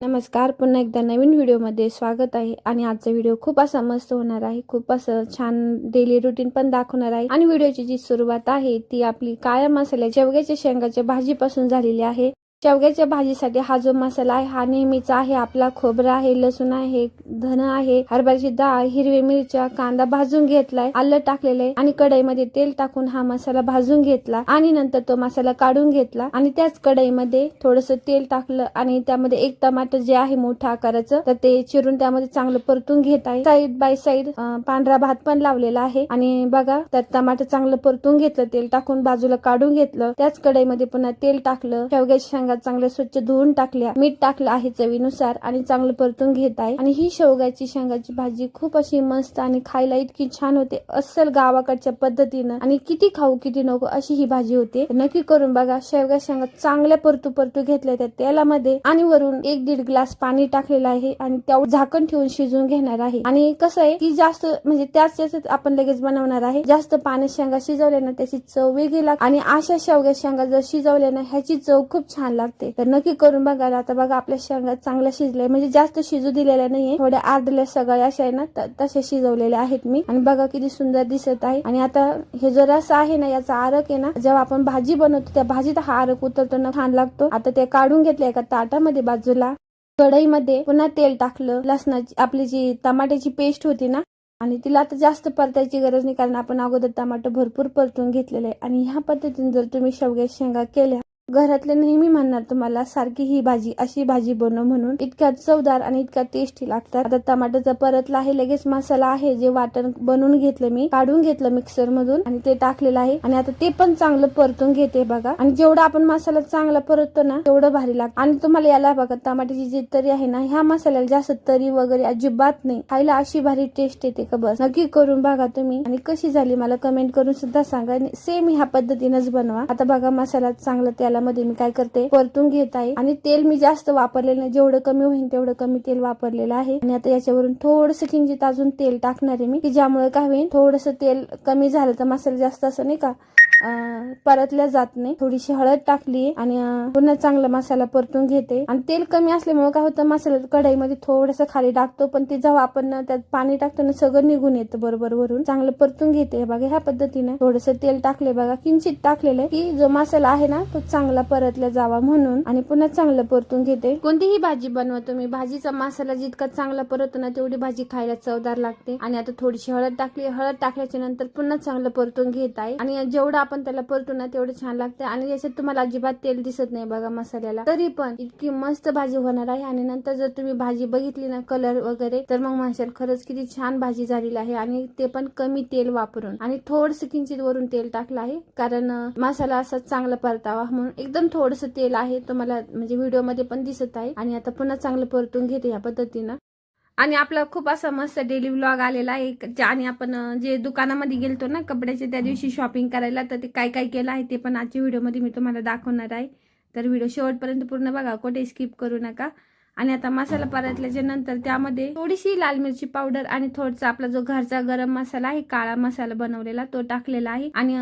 नमस्कार पुन्हा एकदा नवीन व्हिडिओमध्ये स्वागत आहे. आणि आजचा व्हिडिओ खूप असा मस्त होणार आहे. खूप असं छान डेली रुटीन पण दाखवणार आहे. आणि व्हिडिओची जी सुरुवात आहे ती आपली काळ्या मसाल्या शेवग्याच्या शेंगाच्या भाजीपासून झालेली आहे. शेवग्याच्या भाजीसाठी हा जो मसाला आहे हा नेहमीचा आहे आपला खोबरा आहे लसूण आहे धन आहे हरभऱ्याची डाळ हिरवी मिरच्या कांदा भाजून घेतलाय आलं टाकलेलं आहे आणि कढईमध्ये तेल टाकून हा मसाला भाजून घेतला आणि नंतर तो मसाला काढून घेतला आणि त्याच कढईमध्ये थोडस तेल टाकलं आणि त्यामध्ये एक टमाटर जे आहे मोठ्या आकाराचं तर ते चिरून त्यामध्ये चांगलं परतून घेत आहे. साईड बाय साईड पांढरा भात पण लावलेला आहे आणि बघा त्यात टमाटर चांगलं परतून घेतलं तेल टाकून बाजूला काढून घेतलं त्याच कढईमध्ये पुन्हा तेल टाकलं शेवग्याच्या शेवगा चांगल्या स्वच्छ धुवून टाकल्या. मीठ टाकलं आहे चवीनुसार आणि चांगलं परतून घेत आहे. आणि ही शेवग्याची शेंगाची भाजी खूप अशी मस्त आणि खायला इतकी छान होते. अस्सल गावाकडच्या पद्धतीनं. आणि किती खाऊ किती नको अशी ही भाजी होते. नक्की करून बघा. शेवगा शेंगा चांगल्या परतू परतू घेतल्या त्या तेलामध्ये. आणि वरून एक दीड ग्लास पाणी टाकलेलं आहे आणि त्यावर झाकण ठेवून शिजवून घेणार आहे. आणि कसं आहे की जास्त म्हणजे त्याच त्याच आपण लगेच बनवणार आहे. जास्त पाण्यात शेंगा शिजवल्या ना त्याची चव वेगळी लागते. आणि अशा शेवग्या शेंगा जर शिजवल्या ना ह्याची चव खूप छान लागते. तर नक्की करून बघा. आता बघा आपल्या शेंगा चांगल्या शिजल्या. म्हणजे जास्त शिजू दिलेल्या नाहीये. थोड्या अर्धल्या सगळ्या अशा आहे ना तसे तशा शिजवलेल्या आहेत मी. आणि बघा किती सुंदर दिसत आहे. आणि आता हे जो रस आहे ना याचा आरक आहे ना जेव्हा आपण भाजी बनवतो त्या भाजीत हा आरक उतरतो ना छान लागतो. आता ते काढून घेतले एका ताटामध्ये बाजूला. कढईमध्ये पुन्हा तेल टाकलं. लसणाची आपली जी टमाट्याची पेस्ट होती ना आणि तिला आता जास्त परतायची गरज नाही कारण आपण अगोदर टमाटर भरपूर परतून घेतलेले आहे. आणि ह्या पद्धतीने जर तुम्ही शेवग्या शेंगा केल्या घरातले नेहमी म्हणणार तुम्हाला सारखी ही भाजी अशी भाजी बनव म्हणून. इतक्या चवदार आणि इतक्या टेस्टी लागतात. आता टमाटरचा परतला आहे लगेच मसाला आहे जे वाटण बनवून घेतलं मी काढून घेतलं मिक्सर मधून आणि ते टाकलेलं आहे. आणि आता ते पण चांगलं परतून घेते बघा. आणि जेवढा आपण मसाला चांगला परततो ना तेवढं भारी लागतं. आणि तुम्हाला याला बघा टमाट्याची जी तरी आहे ना ह्या मसाल्याला जास्त तरी वगैरे अजिबात नाही. खायला अशी भारी टेस्ट येते का बस. नक्की करून बघा तुम्ही. आणि कशी झाली मला कमेंट करून सुद्धा सांगा. सेम ह्या पद्धतीनंच बनवा. आता बघा मसाला चांगला त्याला तेलामध्ये मी काय करते परतून घेत आहे. आणि तेल मी जास्त वापरलेलं नाही. जेवढं कमी होईल तेवढं कमी तेल वापरलेलं आहे. आणि आता याच्यावरून थोडस किंचित अजून तेल टाकणार आहे मी की ज्यामुळे काय होईल थोडस तेल कमी झालं तर मसाला जास्त असं नाही का परतल्या जात नाही. थोडीशी हळद टाकली आणि पुन्हा चांगला मसाला परतून घेते. आणि तेल कमी असल्यामुळे काय होतं मसाला कढईमध्ये थोडस खाली टाकतो पण ते जेव्हा आपण त्यात पाणी टाकतो ना सगळं निघून येतं बरोबर वरून. चांगलं परतून घेते. बघा ह्या पद्धतीने थोडस तेल टाकले बघा. किंचित टाकलेलं की जो मसाला आहे ना तो चांगला परतला जावा म्हणून आणि पुन्हा चांगलं परतून घेते. कोणतीही भाजी बनवा तुम्ही. भाजीचा मसाला जितका चांगला परततो ना तेवढी भाजी खायला चवदार लागते. आणि आता थोडीशी हळद टाकली. हळद टाकल्याच्या नंतर पुन्हा चांगलं परतून घेत आहे आणि जेवढा आपण त्याला परतू ना तेवढं छान लागतं. आणि याच्यात तुम्हाला अजिबात तेल दिसत नाही बघा मसाल्याला. तरी पण इतकी मस्त भाजी होणार आहे. आणि नंतर जर तुम्ही भाजी बघितली ना कलर वगैरे तर मग म्हणशाल खरंच किती छान भाजी झालेली आहे. आणि ते पण कमी तेल वापरून. आणि थोडस किंचित वरून तेल टाकलं आहे. कारण मसाला असा चांगला परतावा. म्हणून एकदम थोडस तेल आहे. तुम्हाला म्हणजे व्हिडिओमध्ये पण दिसत आहे. आणि आता पुन्हा चांगलं परतून घेते या पद्धतीनं. आणि आपला खूप असा मस्त डेली व्लॉग आलेला आहे. आणि आपण जे दुकानामध्ये गेलतो ना कपड्याचे त्या दिवशी शॉपिंग करायला तर ते काय काय केलं आहे ते पण आजच्या व्हिडिओमध्ये मी तुम्हाला दाखवणार आहे. तर व्हिडिओ शेवटपर्यंत पूर्ण बघा कुठे स्किप करू नका. आणि आता मसाला परतल्याच्या नंतर त्यामध्ये थोडीशी लाल मिरची पावडर आणि थोडसा आपला जो घरचा गरम मसाला आहे काळा मसाला बनवलेला तो टाकलेला आहे. आणि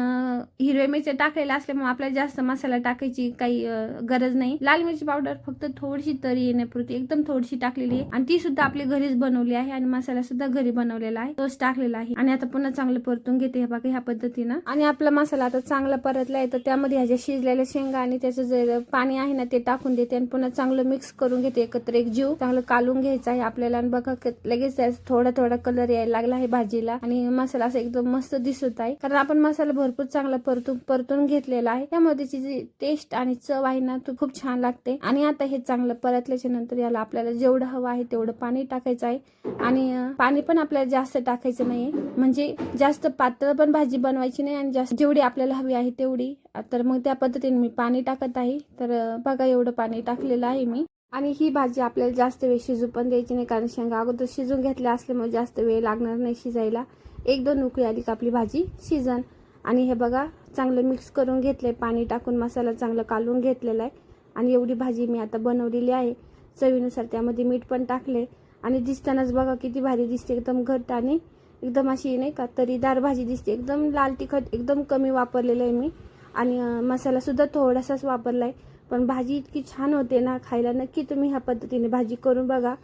हिरव्या मिरच्या टाकलेल्या असल्यामुळे आपल्याला जास्त मसाला टाकायची काही गरज नाही. लाल मिरची पावडर फक्त थोडीशी तरी येण्यापुरती एकदम थोडीशी टाकलेली आहे. आणि ती सुद्धा आपली घरीच बनवली आहे आणि मसाला सुद्धा घरी बनवलेला आहे. तोच टाकलेला आहे. आणि आता पुन्हा चांगलं परतून घेते हे बघा ह्या पद्धतीनं. आणि आपला मसाला आता चांगला परतला आहे तर त्यामध्ये ह्याच्या शिजलेल्या शेंगा आणि त्याचं जे पाणी आहे ना ते टाकून देते आणि पुन्हा चांगलं मिक्स करून घेते एकत्र. एक जीव. चांगलं कालून घ्यायचा आहे आपल्याला. आणि बघा लगेच थोडा थोडा कलर यायला लागला आहे भाजीला. आणि मसाला असं एकदम मस्त दिसत आहे. कारण आपण मसाला भरपूर चांगला परतून परतून घेतलेला आहे. त्यामुळे त्याची जी टेस्ट आणि चव आहे ना तो खूप छान लागते. आणि आता हे चांगलं परतल्याच्या नंतर याला आपल्याला जेवढं हवं आहे तेवढं पाणी टाकायचं आहे. आणि पाणी पण आपल्याला जास्त टाकायचं नाहीये. म्हणजे जास्त पातळ पण भाजी बनवायची नाही आणि जास्त जेवढी आपल्याला हवी आहे तेवढी. तर मग त्या पद्धतीने मी पाणी टाकत आहे. तर बघा एवढं पाणी टाकलेलं आहे मी. आणि ही भाजी आपल्याला जास्त वेळ शिजू पण द्यायची नाही कारण शेंगा अगोदर शिजून घेतल्या असल्यामुळे जास्त वेळ लागणार नाही शिजायला. एक दोन उकळी आली का आपली भाजी शिजन. आणि हे बघा चांगलं मिक्स करून घेतलंय. पाणी टाकून मसाला चांगलं कालवून घेतलेला आहे. आणि एवढी भाजी मी आता बनवलेली आहे. चवीनुसार त्यामध्ये मीठ पण टाकले आणि दिसतानाच बघा किती भारी दिसते एकदम घट्ट आणि एकदम अशी नाही का तरीदार भाजी दिसते. एकदम लाल तिखट एकदम कमी वापरलेलं आहे मी. आणि मसालासुद्धा थोडासाच वापरला आहे पण भाजी इतकी छान होते ना खायला. नक्की तुम्ही ह्या पद्धतीने भाजी करून बघा.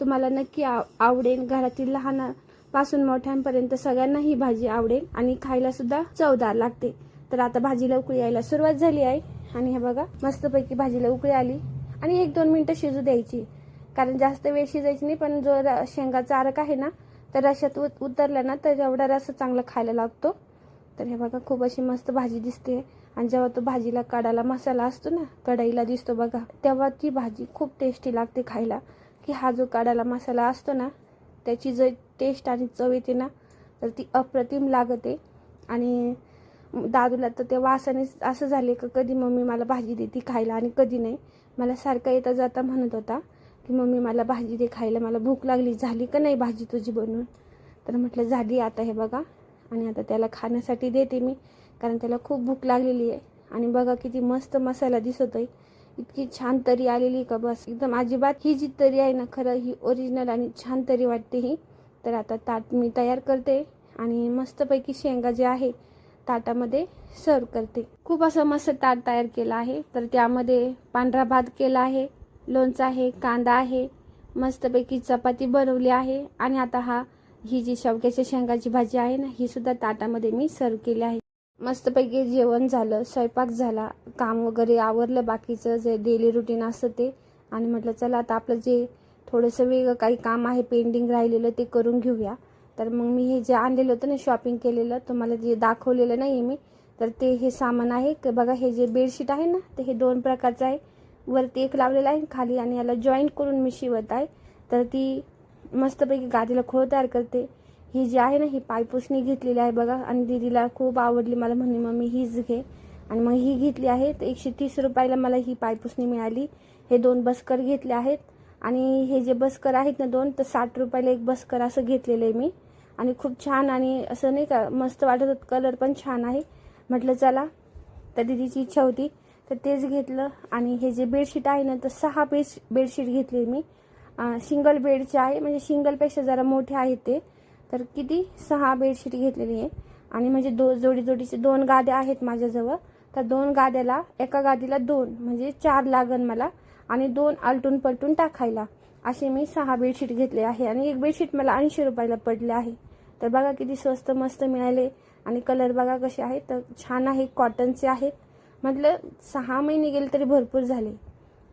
तुम्हाला नक्की आव आवडेल. घरातील लहानापासून मोठ्यांपर्यंत सगळ्यांना ही भाजी आवडेल आणि खायला सुद्धा चवदार लागते. तर आता भाजीला उकळी यायला सुरुवात झाली आहे. आणि हे बघा मस्तपैकी भाजीला उकळी आली. आणि एक दोन मिनटं शिजू द्यायची. कारण जास्त वेळ शिजायची नाही पण जो र- शेंगाचा आरक आहे ना तर रशात उत उतरला ना तर एवढा रस चांगला खायला लागतो. तर हे बघा खूप अशी मस्त भाजी दिसते. आणि जेव्हा तो भाजीला काढायला मसाला असतो ना कढईला दिसतो बघा तेव्हा ती भाजी खूप टेस्टी लागते खायला. की हा जो काढायला मसाला असतो ना त्याची जर टेस्ट आणि चव येते ना तर ती अप्रतिम लागते. आणि दादूला तर ते वासाने असं झाले का कधी मम्मी मला भाजी देते खायला आणि कधी नाही. मला सारखा येता जाता म्हणत होता की मम्मी मला भाजी दे खायला मला भूक लागली झाली का नाही भाजी तुझी बनवून? तर म्हटलं झाली आता हे बघा आणि आता त्याला खाण्यासाठी देते मी. कारण त्याला खूप भूक लागलेली आहे. आणि बघा किती मस्त मसाला दिसत आहे इतकी छान तरी आलेली का बस. एकदम अजिबात ही जी तरी आहे ना खरं ही ओरिजिनल आणि छान तरी वाटते ही. तर आता ताट मी तयार करते आणि मस्तपैकी शेंगा जे आहे ताटामध्ये सर्व करते. खूप असं मस्त ताट तयार केलं आहे. तर त्यामध्ये पांढरा भात केला आहे लोणचं आहे कांदा आहे मस्तपैकी चपाती बनवली आहे. आणि आता हा ही जी शेवग्याच्या शेंगाची भाजी आहे ना ही सुद्धा ताटामध्ये मी सर्व केली आहे. मस्तपैकी जेवण झालं स्वयंपाक झाला काम वगैरे आवरलं बाकीचं जे डेली रुटीन असतं ते. आणि म्हटलं चला आता आपलं जे थोडंसं वेगळं काही काम आहे पेंडिंग राहिलेलं ते करून घेऊया. तर मग मी हे जे आणलेलं होतं ना शॉपिंग केलेलं तुम्हाला जे दाखवलेलं नाही आहे मी तर ते हे सामान आहे. की बघा हे जे बेडशीट आहे ना ते हे दोन प्रकारचं आहे. वरती एक लावलेलं आहे खाली आणि याला जॉईंट करून मी शिवत आहे. तर ती मस्तपैकी गादीला खोळ तयार करते. ही जी आहे ना ही पायपुसणी घेतलेली आहे बघा. आणि दीदीला खूप आवडली मला. म्हणे मम्मी हीच घे. आणि मग ही घेतली आहे. तर एकशे तीस रुपयाला मला ही पायपुसणी मिळाली. हे दोन बस्कर घेतले आहेत. आणि हे जे बस्कर आहेत ना दोन तर साठ रुपयाला एक बस्कर असं घेतलेलं आहे मी. आणि खूप छान आणि असं नाही का मस्त वाटत होतं. कलर पण छान आहे. म्हटलं चला. तर दीदीची इच्छा होती. तर तेच घेतलं. आणि हे जे बेडशीट आहे ना तर सहा बेड बेडशीट घेतली मी. सिंगल बेडचे आहे. म्हणजे सिंगलपेक्षा जरा मोठे आहेत ते. तर किती? सहा बेडशीट घेतलेली आहे. आणि म्हणजे दो जोडी जोडीचे दोन गाद्या आहेत माझ्याजवळ. तर दोन गाद्याला एका गादीला दोन म्हणजे चार लागन मला. आणि दोन आलटून पलटून टाकायला. असे मी सहा बेडशीट घेतले आहे. आणि एक बेडशीट मला ऐंशी रुपयाला पडले आहे. तर बघा किती स्वस्त मस्त मिळाले. आणि कलर बघा कसे आहेत. तर छान आहे. कॉटनचे आहेत. म्हटलं सहा महिने गेले तरी भरपूर झाले.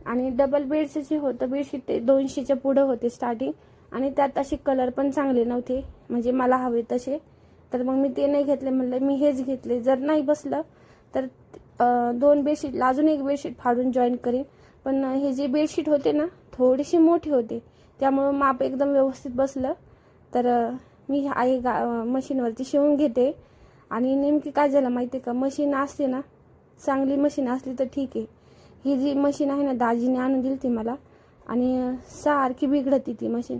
आणि डबल बेडचं जे होतं बेडशीट ते दोनशेच्या पुढं होते स्टार्टिंग आणि त्यात असे कलर पण चांगले नव्हते. म्हणजे मला हवे तसे तर मग मी ते नाही घेतले. म्हणलं मी हेच घेतले. जर नाही बसलं तर दोन बेडशीटला अजून एक बेडशीट फाडून जॉईन करेन. पण हे जे बेडशीट होते ना थोडेसे मोठे होते. त्यामुळं माप एकदम व्यवस्थित बसलं. तर मी आई गा मशीनवरती शिवून घेते. आणि नेमकी काय झालं माहिती आहे का? मशीन असते ना चांगली मशीन असली तर ठीक आहे. ही जी मशीन आहे ना दाजीने आणून दिली ती मला. आणि सारखी बिघडती ती मशीन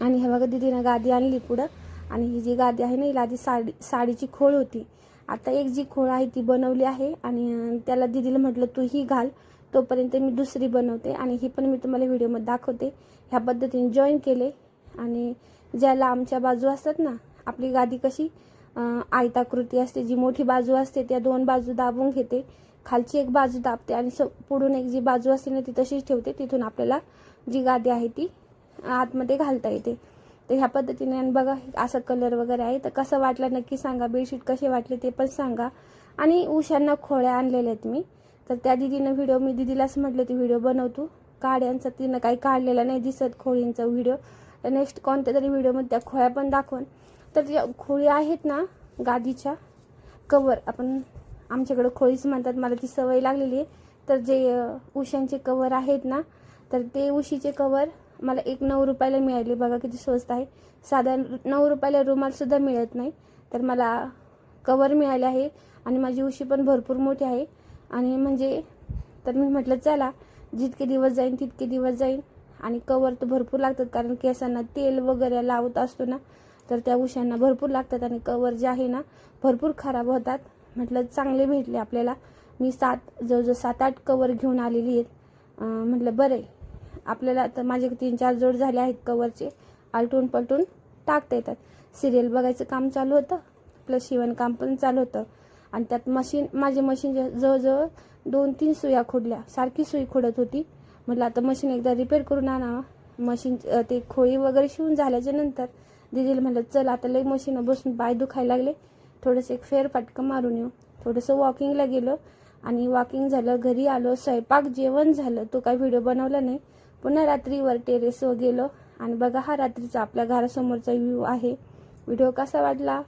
आणि हे बघा दीदीनं गादी आणली पुढं. आणि ही जी गादी आहे ना हिला आधी साडी साडीची खोळ होती. आता एक जी खोळ आहे ती बनवली आहे. आणि त्याला दीदीला म्हटलं तू ही घाल. तोपर्यंत मी दुसरी बनवते. आणि ही पण मी तुम्हाला व्हिडिओमध्ये दाखवते. ह्या पद्धतीने जॉईन केले. आणि ज्याला आमच्या बाजू असतात ना आपली गादी कशी आयताकृती असते जी मोठी बाजू असते त्या दोन बाजू दाबून घेते. खालची एक बाजू दाबते आणि स पुढून एक जी बाजू असते ना ती तशीच ठेवते. तिथून आपल्याला जी गादी आहे ती आतमध्ये घालता येते. तर ह्या पद्धतीने आणि बघा असा कलर वगैरे आहे. तर कसं वाटलं नक्की सांगा. बेडशीट कसे वाटले ते पण सांगा. आणि उशांना खोळ्या आणलेल्या आहेत मी. तर त्या दिदीनं व्हिडिओ मी दिदीलाच म्हटलं ती व्हिडिओ बनवतो. काड्यांचा तिनं काही काढलेला नाही दिसत खोळींचा व्हिडिओ तर नेक्स्ट कोणत्या तरी व्हिडिओमध्ये त्या खोळ्या पण दाखवून. तर त्या खोळी आहेत ना गादीच्या कवर आपण आमच्याकडं खोळीच म्हणतात. मला ती सवय लागलेली आहे. तर जे उशांचे कवर आहेत ना तर ते उशीचे कवर मला एक नऊ रुपयाला मिळाली. बघा किती स्वस्त आहे. साधारण नऊ रुपयाला रुमालसुद्धा मिळत नाही. तर मला कवर मिळाले आहे आणि माझी उशी पण भरपूर मोठी आहे. आणि म्हणजे तर मी म्हटलं चला जितके दिवस जाईन तितके दिवस जाईन. आणि कवर तर भरपूर लागतात कारण केसांना तेल वगैरे लावत असतो ना तर त्या उशांना भरपूर लागतात आणि कवर जे आहे ना भरपूर खराब होतात. म्हटलं चांगले भेटले आपल्याला. मी सात जवळजवळ सात आठ कवर घेऊन आलेली आहेत. म्हटलं बरं आहे. आपल्याला तर माझे तीन चार जोड झाले आहेत कवरचे. आलटून पलटून टाकता येतात. सिरियल बघायचं काम चालू होतं. प्लस शिवणकाम पण चालू होतं. आणि त्यात मशीन माझी मशीन जवळजवळ दोन तीन सुया खोडल्या. सारखी सुई खोडत होती. म्हटलं आता मशीन एकदा रिपेअर करून आणावं. मशीन ते खोळी वगैरे शिवून झाल्याच्यानंतर दिदीला म्हटलं चल आता लई मशीन बसून पाय दुखायला लागले. थोडंसं एक फेरफटका मारून येऊ. थोडंसं वॉकिंगला गेलो. आणि वॉकिंग झालं घरी आलो. स्वयंपाक जेवण झालं. तो काही व्हिडिओ बनवला नाही. पुन्हा रात्रीवर टेरेसवर गेलो आणि बघा हा रात्रीचा आपल्या घरासमोरचा व्ह्यू आहे. व्हिडिओ कसा वाटला?